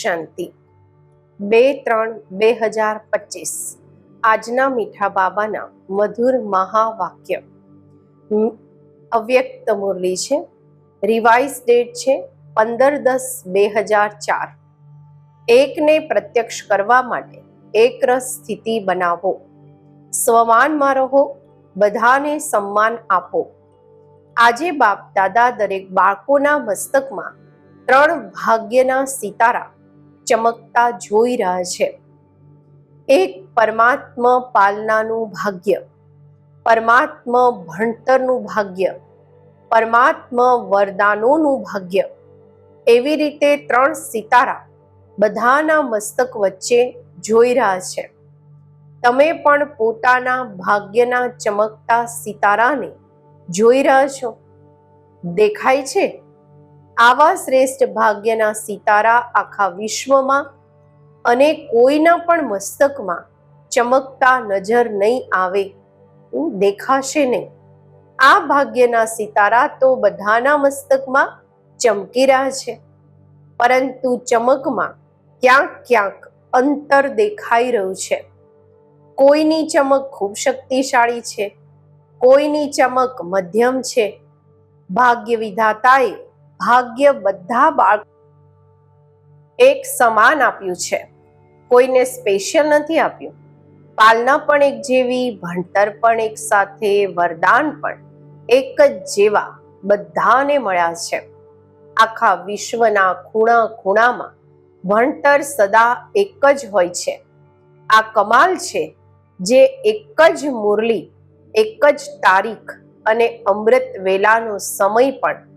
શાંતિ. બે ત્રણ બે હજાર પચીસ. આજના મીઠા બાબાના મધુર મહાવાક્ય. અવ્યક્ત મુરલી છે. રિવાઇઝ ડેટ છે પંદર દસ બે હજાર ચાર. એકને પ્રત્યક્ષ કરવા માટે એકરસ સ્થિતિ બનાવો. સ્વમાનમાં રહો, બધાને સન્માન આપો. આજે બાપ દાદા દરેક બાળકોના મસ્તકમાં ત્રણ ભાગ્યના સિતારા ચમકતા જોઈ રહ્યા છે. એક પરમાત્મા પાલનાનું ભાગ્ય, પરમાત્મા ભણતરનું ભાગ્ય, પરમાત્મા વરદાનોનું ભાગ્ય. એવી રીતે ત્રણ સિતારા બધાના મસ્તક વચ્ચે જોઈ રહ્યા છે. તમે પણ પોતાના ભાગ્યના ચમકતા સિતારાને જોઈ રહ્યા છો? દેખાય છે? આવા શ્રેષ્ઠ ભાગ્યના સિતારા આખા વિશ્વમાં અને કોઈના પણ મસ્તકમાં ચમકતા નજર નહીં આવે દેખાશે નહીં. આ ભાગ્યના સિતારા તો બધાના મસ્તકમાં ચમકી રહ્યા છે, પરંતુ ચમકમાં ક્યાંક ક્યાંક અંતર દેખાઈ રહ્યું છે. કોઈની ચમક ખૂબ શક્તિશાળી છે, કોઈની ચમક મધ્યમ છે. ભાગ્ય વિધાતાએ ભાગ્ય બધા બાળક એક સમાન આપ્યું છે. કોઈને સ્પેશિયલ નથી આપ્યું. પાલના પણ એક જેવી, ભણતર પણ એક સાથે, વરદાન પણ એક જ જેવા બધાને મળ્યા છે. આખા વિશ્વના ખૂણા ખૂણામાં ભણતર સદા એક જ હોય છે. આ કમાલ છે જે એક જ મુરલી, એક જ તારીખ અને અમૃત વેલાનો સમય પણ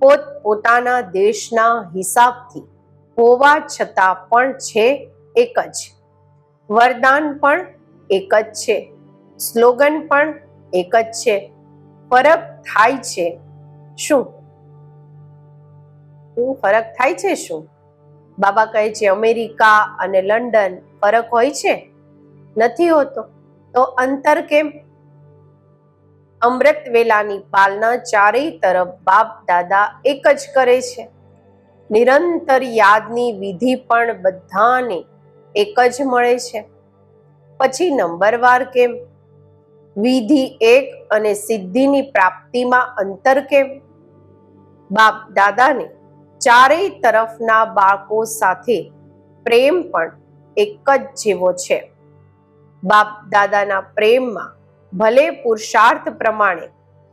પોત પોતાના દેશના હિસાબથી હોવા છતાં પણ છે એક જ. વરદાન પણ એક જ છે. સ્લોગન પણ એક જ છે. ફરક થાય છે શું? ફરક થાય છે શું? બાબા કહે છે અમેરિકા અને લંડન ફરક હોય છે? નથી હોતો. તો અંતર કેમ? અમૃત વેલાની પાલના ચારેય તરફ બાપ દાદા એક જ કરે છે. નિરંતર યાદની વિધિ પણ બધાને એક જ મળે છે. પછી નંબરવાર કેમ? વિધિ એક અને સિદ્ધિની પ્રાપ્તિમાં અંતર કેમ? બાપ દાદાને ચારેય તરફના બાળકો સાથે પ્રેમ પણ એક જ જેવો છે. બાપ દાદાના પ્રેમમાં ભલે પુરુષાર્થ પ્રમાણે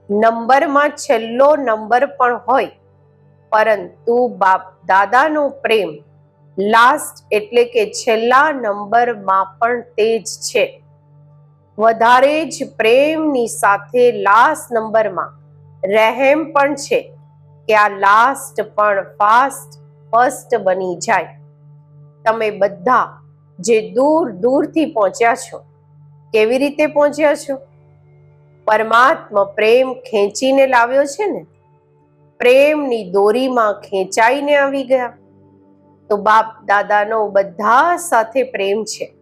નંબરમાં છેલ્લો નંબર પણ હોય, પરંતુ બાપ દાદાનો પ્રેમ લાસ્ટ એટલે કે છેલ્લા નંબરમાં પણ તે જ છે. વધારે જ પ્રેમની સાથે લાસ્ટ નંબરમાં રહેમ પણ છે કે આ લાસ્ટ પણ ફાસ્ટ ફર્સ્ટ બની જાય. તમે બધા જે દૂર દૂરથી પહોંચ્યા છો, કેવી રીતે પહોંચ્યા છો? પરમાત્મા પ્રેમ ખેંચીને લાવ્યો છે ને, પ્રેમની દોરીમાં ખેંચાઈને આવી ગયા. તો બાપ દાદાનો બધા સાથે પ્રેમ છે.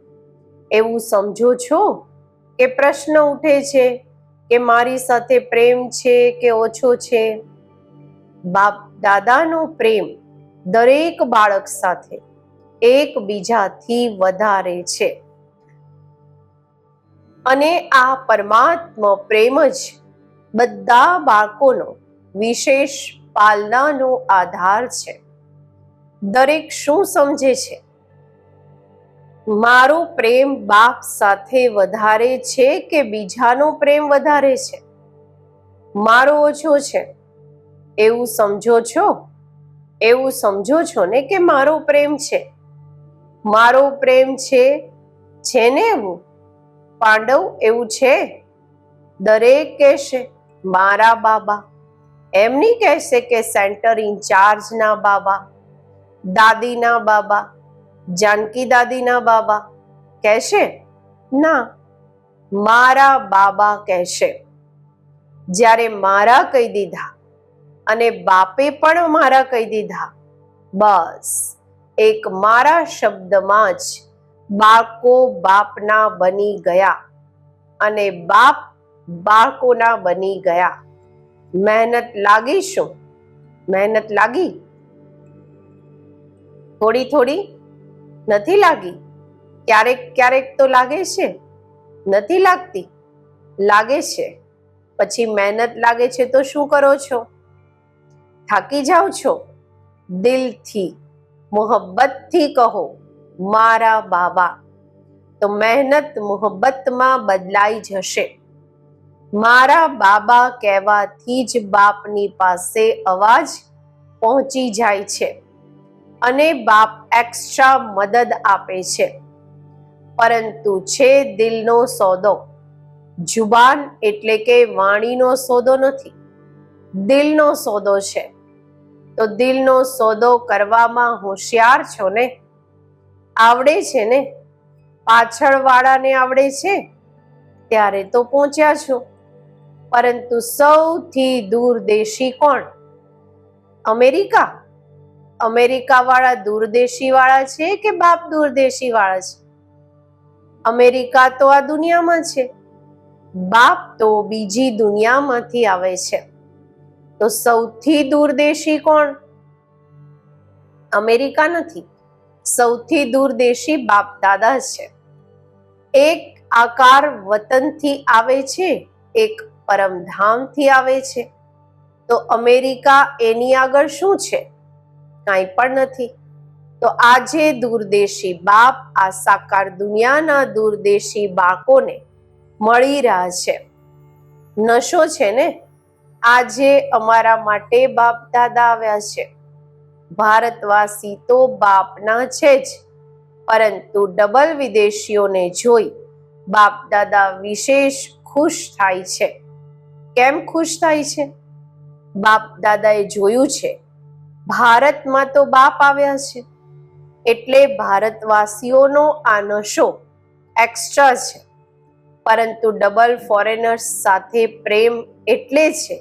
એવું સમજો છો? કે પ્રશ્ન ઉઠે છે કે મારી સાથે પ્રેમ છે કે ઓછો છે? બાપ દાદાનો પ્રેમ દરેક બાળક સાથે એકબીજાથી વધારે છે. અને આ પરમાત્મા પ્રેમ જ બધા બાળકોનો વિશેષ પાલનાનો આધાર છે. દરેક શું સમજે છે? મારો પ્રેમ બાપ સાથે વધારે છે કે બીજાનો પ્રેમ વધારે છે? મારો ઓછો છે. એવું સમજો છો? એવું સમજો છો ને કે મારો પ્રેમ છે? મારો પ્રેમ છે છે ને એવું? પાંડવ એવું છે? દરેક કહેશે, મારા બાબા. એમની કહેશે કે સેન્ટર ઇન્ચાર્જના બાબા દાદીના બાબા, જાનકી દાદીના બાબા કહેશે? ના, મારા બાબા કહેશે. જ્યારે મારા કહી દીધા અને બાપે પણ મારા કહી દીધા, બસ, એક મારા શબ્દમાં જ બાળકો બાપના બની ગયા અને બાપ બાળકોના બની ગયા. મહેનત લાગી શું? મહેનત લાગી? થોડી થોડી? નથી લાગી? ક્યારેક ક્યારેક તો લાગે છે. નથી લાગતી? લાગે છે. પછી મહેનત લાગે છે તો શું કરો છો? થાકી જાઓ છો? દિલથી, મોહબ્બતથી કહો. મારા બાબા તો મહેનત મોહબ્બતમાં બદલાઈ જશે. મારા બાબા કહેવાથી જ બાપની પાસે અવાજ પહોંચી જાય છે અને બાપ એક્સ્ટ્રા મદદ આપે છે. પરંતુ છે દિલનો સોદો. જુબાન એટલે કે વાણીનો સોદો નથી. દિલનો સોદો છે. તો દિલનો સોદો કરવામાં હોશિયાર છો ને? આવડે છે ને? પાછળ વાળાને આવડે છે? ત્યારે તો પહોંચ્યા છો. પરંતુ સૌથી દૂર દેશી કોણ? અમેરિકા? અમેરિકા વાળા દૂરદેશી વાળા છે કે બાપ દૂરદેશી વાળા છે? અમેરિકા તો આ દુનિયામાં છે. બાપ તો બીજી દુનિયામાંથી આવે છે. તો સૌથી દૂરદેશી કોણ? અમેરિકા નથી. સૌથી દૂરદેશી બાપ દાદા છે. એક આકાર વતનથી આવે છે, એક પરમધામથી આવે છે. તો અમેરિકા એની આગળ શું છે? કાંઈ પણ નથી. તો આજે દૂરદેશી બાપ આ સાકાર દુનિયાના દૂરદેશી બાકોને મળી રહ્યા છે. નશો છે ને? આજે અમારા માટે બાપ દાદા આવ્યા છે. ભારતવાસી તો બાપના છે જ, પરંતુ ડબલ વિદેશીઓને જોઈ બાપ દાદા વિશેષ ખુશ થાય છે. કેમ ખુશ થાય છે? બાપ દાદાએ જોયું છે, ભારતમાં તો બાપ આવ્યા છે, એટલે ભારતવાસીઓનો આ નશો એક્સ્ટ્રા છે. પરંતુ ડબલ ફોરેનર્સ સાથે પ્રેમ એટલે છે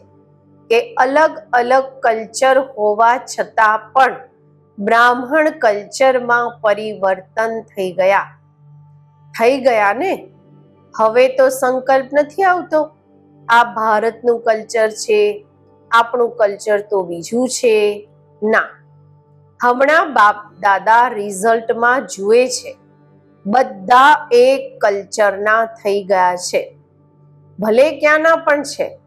કે અલગ અલગ કલ્ચર હોવા છતાં પણ બ્રાહ્મણ કલ્ચરમાં પરિવર્તન થઈ ગયા. થઈ ગયા ને? હવે તો સંકલ્પ નથી આવતો. આ ભારતનું કલ્ચર છે, આપણું કલ્ચર તો બીજું છે. ના. હમણાં બાપ દાદા રિઝલ્ટમાં જુએ છે. બધા એક કલ્ચરના થઈ ગયા છે. ભલે ક્યાંના પણ છે.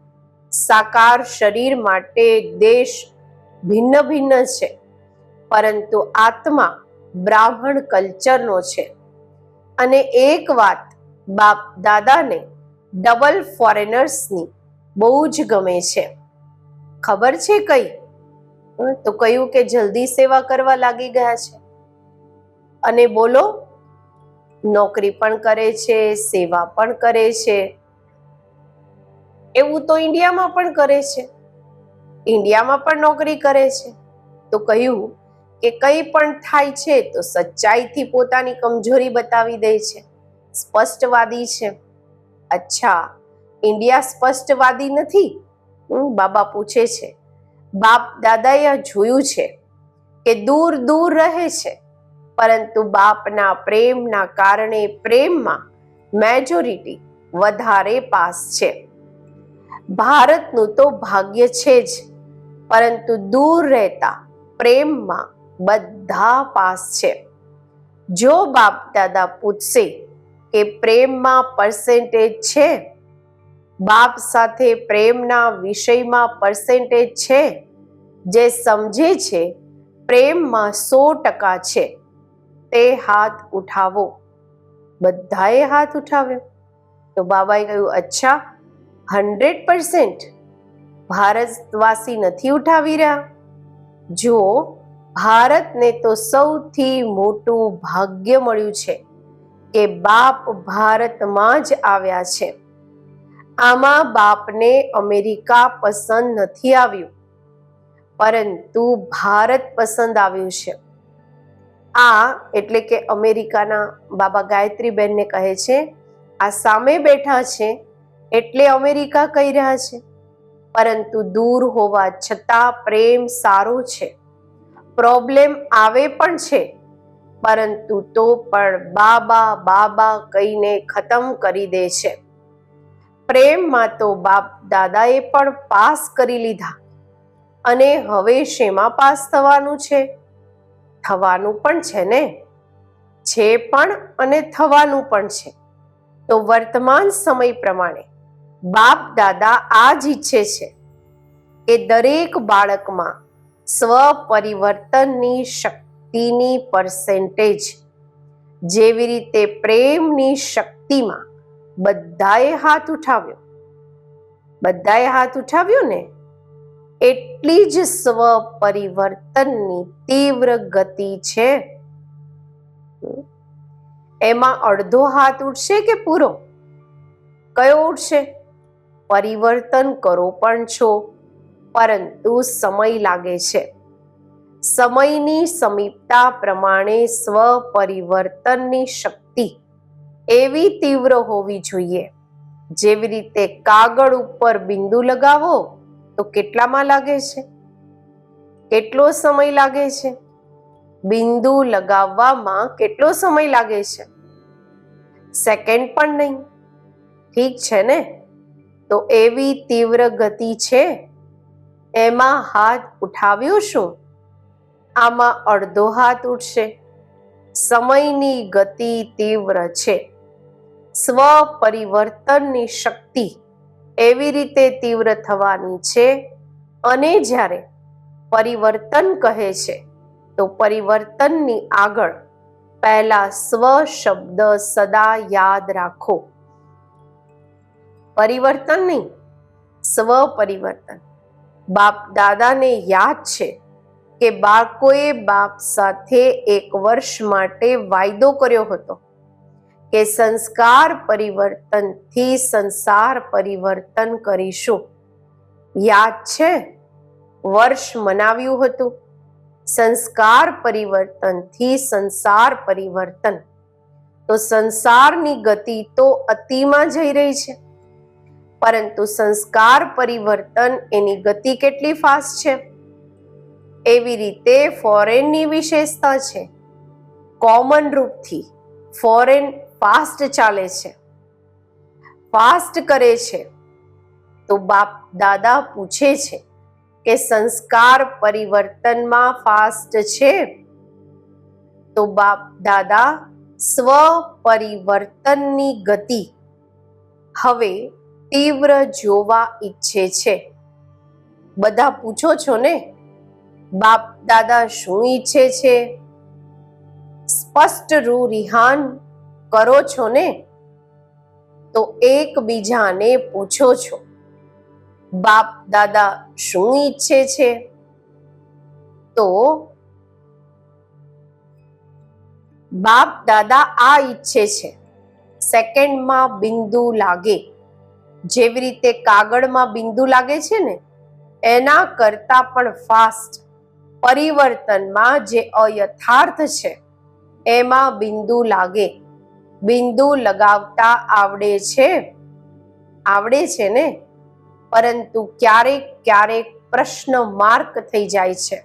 સાકાર શરીર માટે દેશ ભિન્ન ભિન્ન છે, પરંતુ આત્મા બ્રાહ્મણ કલ્ચરનો છે. અને એક વાત બાપ દાદાને ડબલ ફોરેનર્સની બહુ જ ગમે છે. ખબર છે કઈ? તો કહ્યું કે જલ્દી સેવા કરવા લાગી ગયા છે. અને બોલો, નોકરી પણ કરે છે, સેવા પણ કરે છે. એવું તો ઇન્ડિયામાં પણ કરે છે. ઇન્ડિયામાં પણ નોકરી કરે છે. તો કહ્યું કે કંઈ પણ થાય છે તો સચ્ચાઈથી પોતાની કમજોરી બતાવી દે છે. સ્પષ્ટવાદી છે. અચ્છા, ઇન્ડિયા સ્પષ્ટવાદી નથી? બાબા પૂછે છે. બાપ દાદાએ જોયું છે કે દૂર દૂર રહે છે. પરંતુ બાપના પ્રેમના કારણે પ્રેમમાં મેજોરિટી વધારે પાસ છે. ભારતનું તો ભાગ્ય છે જ. પરંતુ દૂર રહેતા પ્રેમમાં બધા પાસ છે. જો બાપ દાદા પૂછશે કે પ્રેમમાં પર્સેન્ટેજ છે? બાપ સાથે પ્રેમના વિષયમાં પર્સેન્ટેજ છે? જે સમજે છે પ્રેમમાં સો ટકા છે. તે હાથ ઉઠાવો. બધાએ હાથ ઉઠાવ્યો. તો બાબાએ કહ્યું, અચ્છા હંડ્રેડ પર્સન્ટ ભારતવાસી નથી ઉઠાવી રહ્યા. જો ભારતને તો સૌથી મોટું ભાગ્ય મળ્યું છે કે બાપ ભારતમાં જ આવ્યા છે. આમાં બાપને અમેરિકા પસંદ નથી આવ્યું, પરંતુ ભારત પસંદ આવ્યું છે. આ એટલે કે અમેરિકાના બાબા ગાયત્રીબેનને કહે છે, આ સામે બેઠા છે એટલે અમેરિકા કહી રહ્યા છે. પરંતુ દૂર હોવા છતાં પ્રેમ સારો છે. પ્રોબ્લેમ આવે પણ છે. પરંતુ તો પણ બાબા બાબા કહીને ખતમ કરી દે છે. પ્રેમમાં તો બાપ દાદાએ પણ પાસ કરી લીધા. અને હવે શેમાં પાસ થવાનું છે? થવાનું પણ છે ને? છે પણ અને થવાનું પણ છે. તો વર્તમાન સમય પ્રમાણે બાપ દાદા આ જ ઈચ્છે છે એ દરેક બાળકમાં સ્વ પરિવર્તનની શક્તિની પર્સેન્ટેજ જેવી રીતે પ્રેમની શક્તિમાં બધાએ હાથ ઉઠાવ્યો. બધાએ હાથ ઉઠાવ્યો ને? એટલી જ સ્વ પરિવર્તનની તીવ્ર ગતિ છે. એમાં અડધો હાથ ઉઠશે કે પૂરો? કયો ઉઠશે પરિવર્તન કરો પણ છો, પરંતુ સમય લાગે છે. સમયની સમીપતા પ્રમાણે સ્વ પરિવર્તનની શક્તિ એવી તીવ્ર હોવી જોઈએ. જેવી રીતે કાગળ ઉપર બિંદુ લગાવો તો કેટલામાં લાગે છે? કેટલો સમય લાગે છે? બિંદુ લગાવવામાં કેટલો સમય લાગે છે? સેકન્ડ પણ નહીં. ઠીક છે ને? તો એવી તીવ્ર ગતિ છે? એમાં હાથ ઉઠાવ્યો શું? આમાં અડધો હાથ ઉઠશે. સમયની ગતિ તીવ્ર છે. સ્વ પરિવર્તનની શક્તિ એવી રીતે તીવ્ર થવાની છે અને જ્યારે પરિવર્તન કહે છે, તો પરિવર્તનની આગળ પહેલા સ્વ શબ્દ સદા યાદ રાખો. પરિવર્તન નહીં સ્વ પરિવર્તન બાપ દાદાને યાદ છે કે બાળકોએ બાપ સાથે એક વર્ષ માટે વાયદો કર્યો હતો કે સંસ્કાર પરિવર્તનથી સંસાર પરિવર્તન કરીશું. યાદ છે, વર્ષ મનાવ્યું હતું, સંસ્કાર પરિવર્તનથી સંસાર પરિવર્તન. તો સંસારની ગતિ તો અતિમાં જઈ રહી છે. પરંતુ સંસ્કાર પરિવર્તન એની ગતિ કેટલી ફાસ્ટ છે? એવી રીતે ફોરેનની વિશેષતા છે. કોમન રૂપથી ફોરેન ફાસ્ટ ચાલે છે. ફાસ્ટ કરે છે. તો બાપ દાદા પૂછે છે કે સંસ્કાર પરિવર્તનમાં ફાસ્ટ છે? તો બાપ દાદા સ્વ પરિવર્તનની ગતિ. હવે તીવ્ર જોવા ઈચ્છે છે. બધા પૂછો છો ને? બાપ, દાદા શું ઈચ્છે છે? સ્પષ્ટ રૂ રિહાન કરો છો ને? તો એકબીજાને પૂછો છો. બાપ, દાદા શું ઈચ્છે છે? તો બાપ, દાદા આ ઈચ્છે છે. સેકન્ડમાં બિંદુ લાગે. જેવી રીતે કાગળમાં બિંદુ લાગે છે ને, એના કરતા પણ ફાસ્ટ પરિવર્તનમાં જે અયથાર્થ છે, એમાં બિંદુ લાગે. બિંદુ લગાવતા આવડે છે આવડે છે ને? પરંતુ ક્યારેક ક્યારેક પ્રશ્ન માર્ક થઈ જાય છે.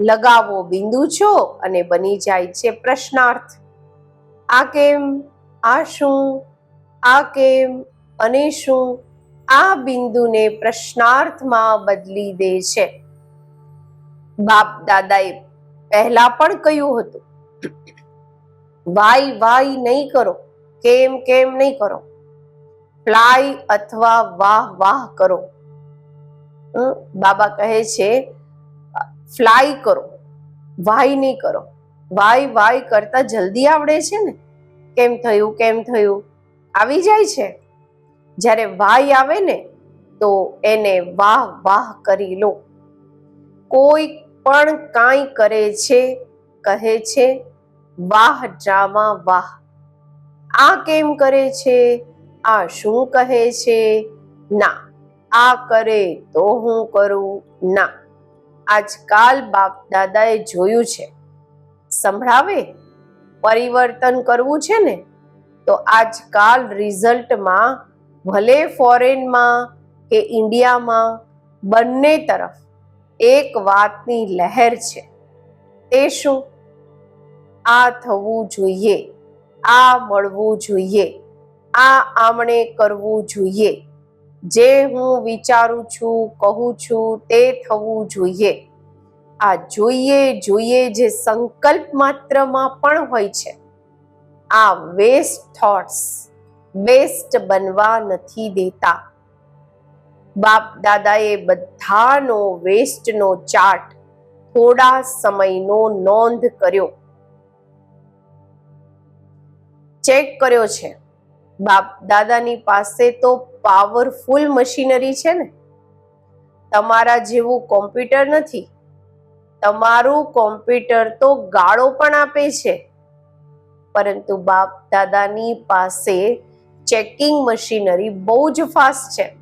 લગાવો બિંદુ છો અને બની જાય છે પ્રશ્નાર્થ. આ કેમ? આ શું? આ કેમ અને શું? આ બિંદુને પ્રશ્નાર્થમાં બદલી દે છે. બાપ દાદાએ પહેલા પણ કહ્યું હતું વાય વાય નહીં કરો, કેમ કેમ નહીં કરો. ફ્લાય અથવા વાહ વાહ કરો. બાબા કહે છે, ફ્લાય કરો વાય નહીં કરો. વાય વાય કરતા જલ્દી આવડે છે ને? કેમ થયું કેમ થયું? આવી જાય છે? જ્યારે વાય આવે ને, તો એને વાહ વાહ કરી લો. કોઈ પણ કાંઈ કરે છે, કહે છે, વાહ, ડ્રામા, વાહ. આ કેમ કરે છે? આ શું કહે છે? ના. આ કરે તો હું કરું? ના. આજકાલ બાપ દાદાએ જોયું છે. સંભળાવે? પરિવર્તન કરવું છે ને? તો આજકાલ રિઝલ્ટમાં ભલે ફોરેનમાં કે ઇન્ડિયામાં બંને તરફ એક વાતની લહેર છે, તે શું? આ થવું જોઈએ, આ મળવું જોઈએ, આ આમણે કરવું જોઈએ. જે હું વિચારું છું, કહું છું, તે થવું જોઈએ. આ જોઈએ જોઈએ જે સંકલ્પ માત્રમાં પણ હોય છે. આ વેસ્ટ થોટ્સ વેસ્ટ બનવા નથી દેતા. બાપ દાદાએ બધાનો વેસ્ટનો ચાર્ટ થોડા સમયનો નોંધ કર્યો. ચેક કર્યો છે. બાપ દાદાની પાસે તો પાવરફુલ મશીનરી છે ને. તમારા જેવું કોમ્પ્યુટર નથી. તમારું કોમ્પ્યુટર તો ગાળો પણ આપે છે. પરંતુ બાપ દાદાની પાસે ચેકિંગ મશીનરી બહુ જ ફાસ્ટ છે.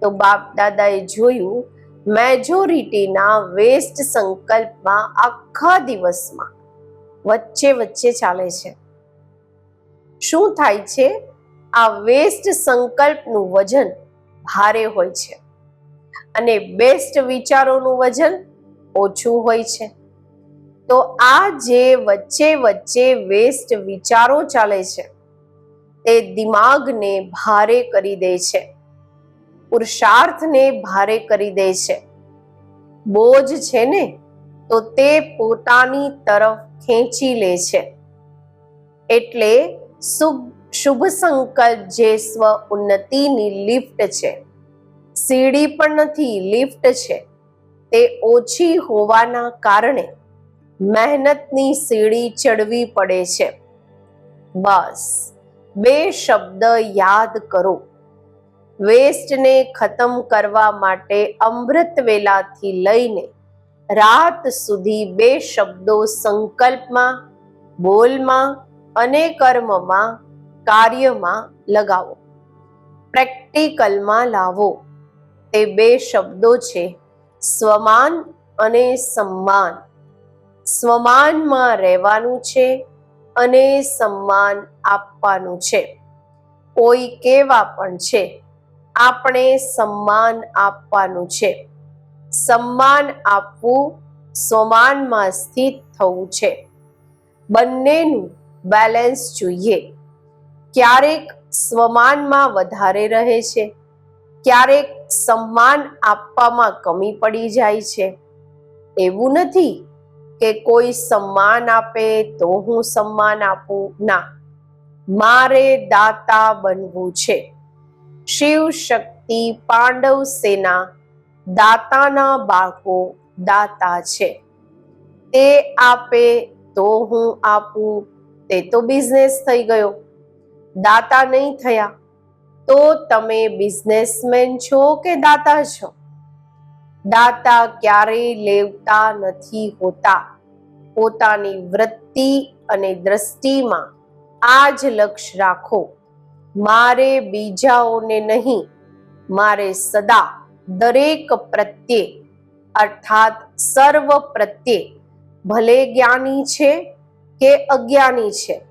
તો બાપ દાદાએ જોયું, મેજોરિટીના વેસ્ટ સંકલ્પમાં આખા દિવસમાં વચ્ચે વચ્ચે ચાલે છે. શું થાય છે? આ વેસ્ટ સંકલ્પનું વજન ભારે હોય છે. અને બેસ્ટ વિચારોનું વજન ઓછું હોય છે. તો આ જે વચ્ચે વચ્ચે વેસ્ટ વિચારો ચાલે છે, તે દિમાગને ભારે કરી દે છે. પુરુષાર્થને ભારે કરી દે છે. બોજ છે ને, તો તે પોતાની તરફ ખેંચી લે છે. એટલે શુભ સંકલ્પ જે સ્વ ઉન્નતિની લિફ્ટ છે, સીડી પણ નથી, લિફ્ટ છે. તે ઓછી હોવાના કારણે મહેનતની સીડી ચડવી પડે છે. બસ, બે શબ્દ યાદ કરો. વેસ્ટને ખતમ કરવા માટે અમૃત વેલાથી લઈને રાત સુધી બે શબ્દો સંકલ્પમાં, બોલમાં અને કર્મમાં, કાર્યમાં લગાવો. પ્રેક્ટિકલમાં લાવો. તે બે શબ્દો છે, સ્વમાન અને સન્માન. સ્વમાનમાં રહેવાનું છે અને સન્માન આપવાનું છે. કોઈ કેવા પણ છે, આપણે સન્માન આપવાનું છે. સન્માન આપવું સ્વમાનમાં સ્થિત થવું છે. બંનેનું બેલેન્સ જોઈએ. ક્યારેક સ્વમાનમાં વધારે રહે છે, ક્યારેક સન્માન આપવામાં કમી પડી જાય છે. એવું નથી કે કોઈ સન્માન આપે તો હું સન્માન આપું? ના. મારે દાતા બનવું છે. શિવ શક્તિ પાંડવ સેના દાતાના બાળકો દાતા છે. તે આપે તો હું આપું. તે તો બિઝનેસ થઈ ગયો. દાતા નહીં થયા. તો તમે બિઝનેસમેન છો કે દાતા છો? દાતા ક્યારેય લેવતા નથી હોતા. પોતાની વૃત્તિ અને દ્રષ્ટિમાં આ જ લક્ષ્ય રાખો. મારે બીજાઓને નહીં, મારે સદા દરેક પ્રત્યે, અર્થાત સર્વ પ્રત્યે, ભલે જ્ઞાની છે કે અજ્ઞાની છે.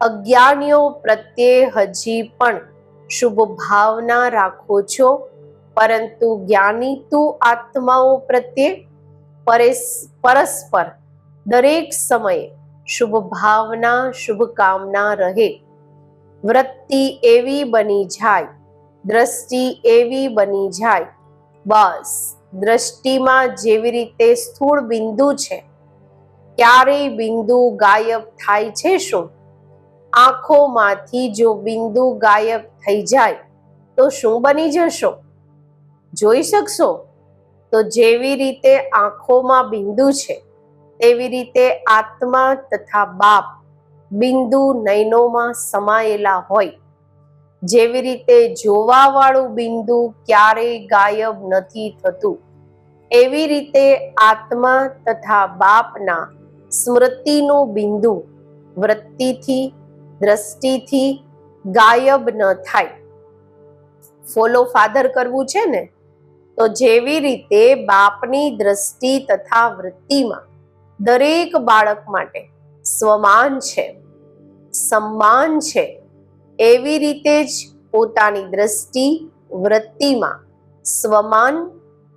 અજ્ઞાનીઓ પ્રત્યે હજી પણ શુભ ભાવના રાખો છો પરંતુ જ્ઞાની તો આત્માઓ પ્રત્યે પરેસ- પરસ્પર દરેક સમયે શુભ ભાવના, શુભ કામના રહે. વૃત્તિ એવી બની જાય, દ્રષ્ટિ એવી બની જાય. બસ, દ્રષ્ટિમાં જેવી રીતે સ્થૂળ બિંદુ છે, ક્યારેય બિંદુ ગાયબ થાય છે શું? આંખોમાંથી જો બિંદુ ગાયબ થઈ જાય, તો શું બની જશો? જોઈ શકશો? તો જેવી રીતે આંખોમાં બિંદુ છે, તેવી રીતે આત્મા તથા બાપ બિંદુ નયનોમાં સમાયેલા હોય. જેવી રીતે જોવાવાળું બિંદુ ક્યારેય ગાયબ નથી થતું, એવી રીતે આત્મા તથા બાપના સ્મૃતિનું બિંદુ વૃત્તિથી, દ્રષ્ટિથી ગાયબ ન થાય. ફોલો ફાધર કરવું છે ને? તો જેવી રીતે બાપની દ્રષ્ટિ તથા વૃત્તિમાં દરેક બાળક માટે સ્વમાન છે, સન્માન છે, એવી રીતે જ પોતાની દ્રષ્ટિ વૃત્તિમાં સ્વમાન,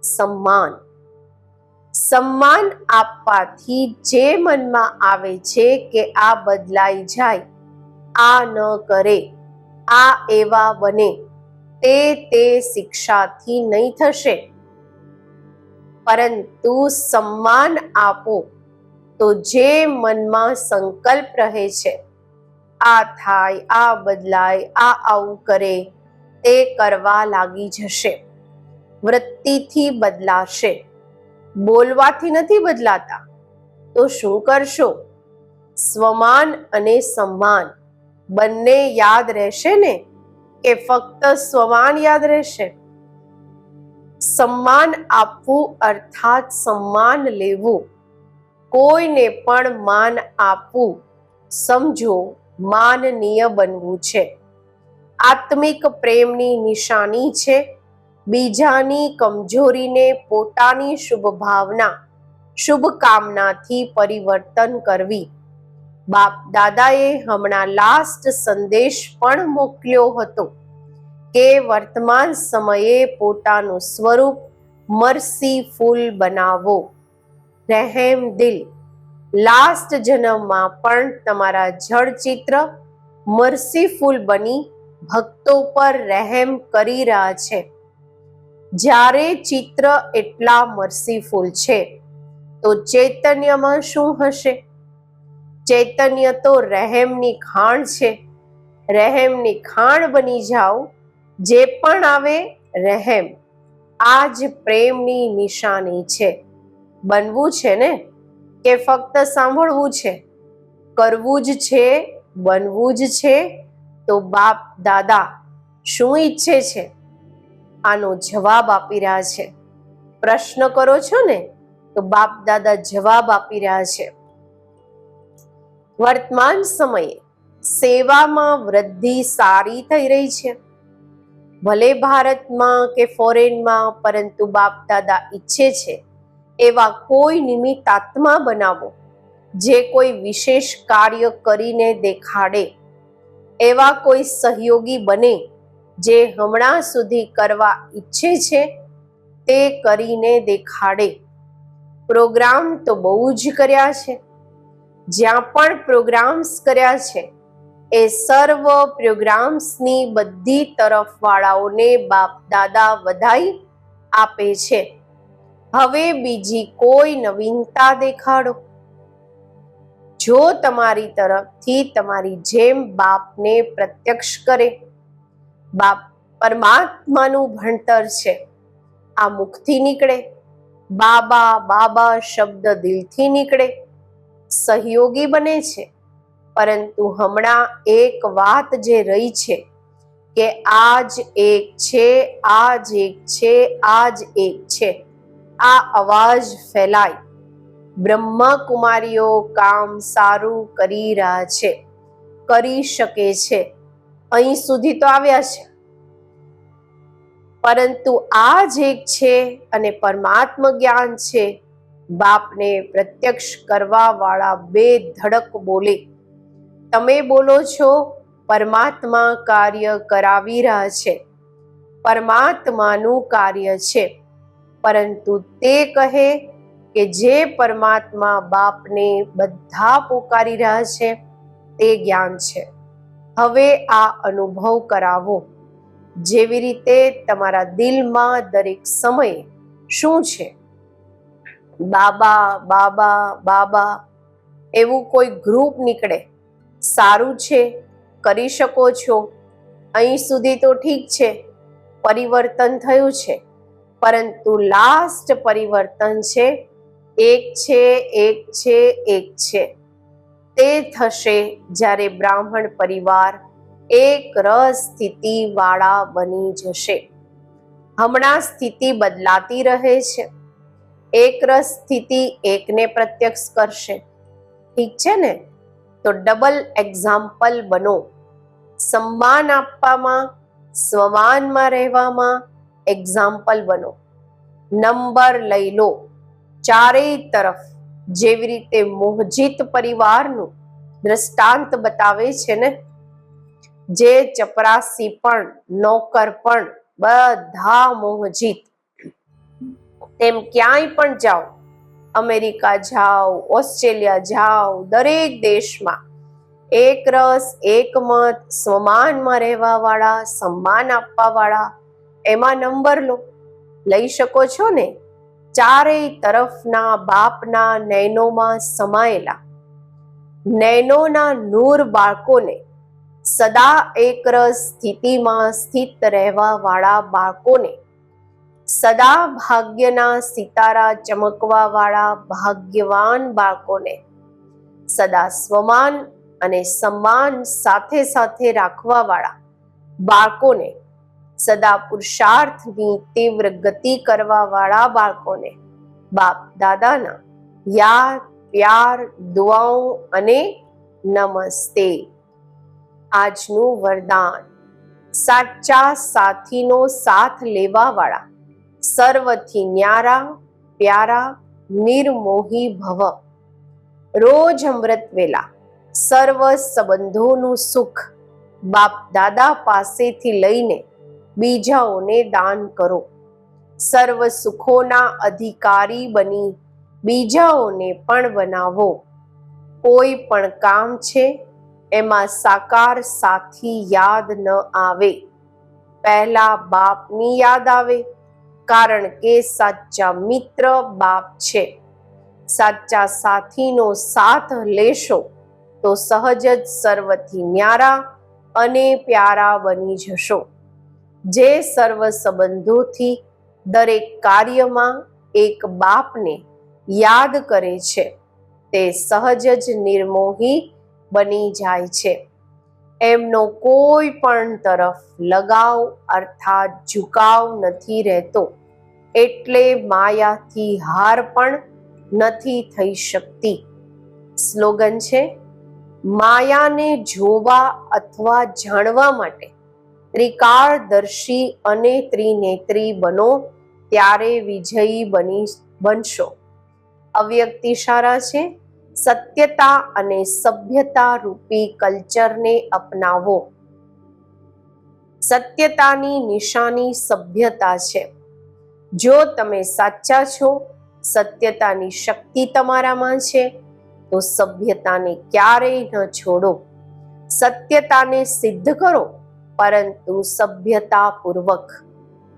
સન્માન. સન્માન આપવાથી જે મનમાં આવે છે કે આ બદલાઈ જાય, આ ન કરે, આ એવા બને. તે તે શિક્ષાથી નહીં થશે. પરંતુ સન્માન આપો તો જે મનમાં સંકલ્પ રહે છે, આ થાય, આ બદલાય, આ આવું કરે, તે કરવા લાગી જશે. વૃત્તિથી બદલાશે. બોલવાથી નથી બદલાતા. તો શું કરશો? સ્વમાન અને સન્માન બંને યાદ રહેશે ને? કે ફક્ત સ્વમાન યાદ રહેશે. સન્માન આપવું અર્થાત સન્માન લેવું. કોઈને પણ માન આપવું, સમજો, માનનીય બનવું છે. આત્મિક પ્રેમની નિશાની છે. બીજાની કમજોરીને પોતાની શુભ ભાવના શુભ કામનાથી પરિવર્તન કરવી. બાપ દાદાએ હમણાં લાસ્ટ સંદેશ પણ મોકલ્યો હતો કે વર્તમાન સમયે પોતાનું સ્વરૂપ મર્સીફુલ બનાવો. રહેમ દિલ. લાસ્ટ જન્મમાં પણ તમારા જળ ચિત્ર મર્સીફુલ બની ભક્તો પર રહેમ કરી રહ્યા છે. જ્યારે ચિત્ર એટલા મર્સીફુલ છે, તો ચૈતન્યમાં શું હશે? ચૈતન્ય તો રહેમની ખાણ છે. રહેમની ખાણ બની જાઓ, જે પણ આવે રહેમ. આ જ પ્રેમની નિશાની છે. બનવું છે ને? કે ફક્ત સાંભળવું છે? કરવું જ છે, બનવું જ છે? તો બાપ, દાદા, શું ઈચ્છે છે? આનો જવાબ આપી રહ્યા છે. પ્રશ્ન કરો છો ને? તો બાપ, દાદા જવાબ આપી રહ્યા છે. વર્તમાન સમયે સેવામાં વૃદ્ધિ સારી થઈ રહી છે. ભલે ભારતમાં કે ફોરેનમાં, પરંતુ બાપ દાદા ઈચ્છે છે એવા કોઈ નિમિત્તાત્મા બનાવો, જે કોઈ વિશેષ કાર્ય કરીને દેખાડે, એવા કોઈ સહયોગી બને, જે હમણાં સુધી કરવા ઈચ્છે છે તે કરીને દેખાડે. પ્રોગ્રામ તો બહુ જ કર્યા છે. જ્યાં પણ પ્રોગ્રામ્સ કર્યા છે, એ સર્વ પ્રોગ્રામ્સની બધી તરફ વાળાઓને બાપ દાદા વધાઈ આપે છે. હવે બીજી કોઈ નવીનતા દેખાડો. જો તમારી તરફથી તમારી જેમ બાપને પ્રત્યક્ષ કરે, બાપ પરમાત્માનું ભણતર છે, આ મુખથી નીકળે, બાબા બાબા શબ્દ દિલથી નીકળે સહયોગી બને છે. પરંતુ હમણાં એક વાત જે રહી છે કે આ જ એક છે આ જ એક છે આ જ એક છે. આ અવાજ ફેલાય. બ્રહ્મા કુમારીઓ કામ સારું કરી રહ્યા છે, કરી શકે છે. અહીં સુધી તો આવ્યા છે. પરંતુ આ જ એક છે અને પરમાત્મ જ્ઞાન છે. બાપને પ્રત્યક્ષ કરવા વાળા બે ધડક બોલે. તમે બોલો છો, પરમાત્મા કાર્ય કરાવી રહ્યા છે. પરમાત્માનું કાર્ય છે. પરંતુ તે કહે કે જે પરમાત્મા બાપને બધા પોકારી રહ્યા છે, તે જ્ઞાન છે. હવે આ અનુભવ કરાવો. જેવી રીતે તમારા દિલમાં દરેક સમયે શું છે? બાબા બાબા બાબા, એવું કોઈ ગ્રુપ નીકળે. સારું છે, કરી શકો છો. અહીં સુધી તો ઠીક છે, પરિવર્તન થયું છે. પરંતુ લાસ્ટ પરિવર્તન છે, એક છે એક છે એક છે. તે થશે જ્યારે બ્રાહ્મણ પરિવાર એક રસ સ્થિતિવાળા બની જશે. હમણાં સ્થિતિ બદલાતી રહે છે. એક રસ સ્થિતિ એકને પ્રત્યક્ષ કરશે. ઠીક છે ને? તો ડબલ એક્ઝામ્પલ બનો. સન્માન આપવામાં સ્વમાનમાં રહેવામાં એક્ઝામ્પલ બનો. નંબર લઈ લો. ચારેય તરફ જેવી રીતે મોહજીત પરિવારનું દ્રષ્ટાંત બતાવે છે ને? જે ચપરાસી પણ, નોકર પણ, બધા મોહજીત તેમ ક્યાંય પણ જાઓ, અમેરિકા જાઓ, ઓસ્ટ્રેલિયા જાઓ, દરેક દેશમાં એક રસ, એક મત, સ્વમાનમાં રહેવા વાળા સન્માન આપવા વાળા એમાં નંબર લો. લઈ શકો છો ને? ચારેય તરફના બાપના નયનોમાં સમાયેલા. નયનોના નૂર બાળકોને સદા એકરસ સ્થિતિમાં સ્થિત રહેવા વાળા બાળકોને સદા ભાગ્યના સિતારા ચમકવા વાળા ભાગ્યવાન બાળકોને સદા સ્વમાન અને સન્માન સાથે સાથે રાખવા વાળા બાળકોને સદા પુરુષાર્થની તીવ્ર ગતિ કરવા વાળા બાળકોને બાપ દાદાના યાદ પ્યાર, દુઆઓ અને નમસ્તે. આજનું વરદાન સાચા સાથીનો સાથ લેવા વાળા સર્વથી ન્યારા, પ્યારા, નિર્મોહી ભવ. રોજ અમૃત વેલા, સર્વ સંબંધોનું સુખ. બાપ દાદા પાસેથી લઈને બીજાઓને દાન કરો. સર્વ સુખોના અધિકારી બની, બીજાઓને પણ બનાવો. કોઈ પણ કામ છે, એમાં સાકાર સાથી યાદ ન આવે. પહેલા બાપની યાદ આવે. કારણ કે સાચા મિત્ર બાપ છે. સાચા સાથીનો સાથ લેશો તો સહજ જ સર્વથી ન્યારા અને પ્યારા બની જશો. જે સર્વ સંબંધોથી દરેક કાર્યમાં એક બાપને યાદ કરે છે, તે સહજ જ નિર્મોહી બની જાય છે. એમનો કોઈ પણ તરફ લગાવ અર્થાત ઝુકાવ નથી રહેતો. એટલે માયાથી હાર પણ નથી થઈ શકતી. સ્લોગન છે, માયાને જોવા અથવા જાણવા માટે ત્રિકાળદર્શી અને ત્રિનેત્રી બનો, ત્યારે વિજયી બની, બનશો. અવ્યક્ત ઇશારા છે સત્યતા અને સભ્યતા રૂપી કલ્ચરને અપનાવો. સત્યતાની નિશાની સભ્યતા છે. જો તમે સાચા છો, સત્યતાની શક્તિ તમારામાં છે, તો સભ્યતાને ક્યારેય ન છોડો. સત્યતાને સિદ્ધ કરો, પરંતુ સભ્યતાપૂર્વક.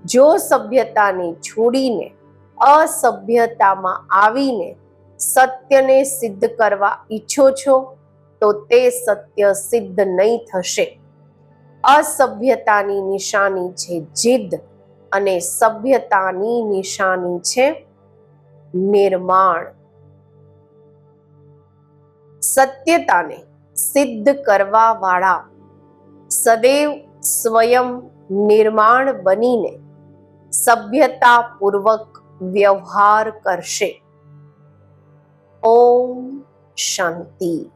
જો સભ્યતાને છોડીને અસભ્યતામાં આવીને સત્યને સિદ્ધ કરવા ઈચ્છો છો, તો તે સત્ય સિદ્ધ નહીં થશે. અસભ્યતાની નિશાની છે જીદ અને સભ્યતાની નિશાની છે નિર્માણ. સત્યતાને સિદ્ધ કરવા વાળા સદૈવ સ્વયં નિર્માણ બનીને સભ્યતાપૂર્વક વ્યવહાર કરશે. ઓમ શાંતિ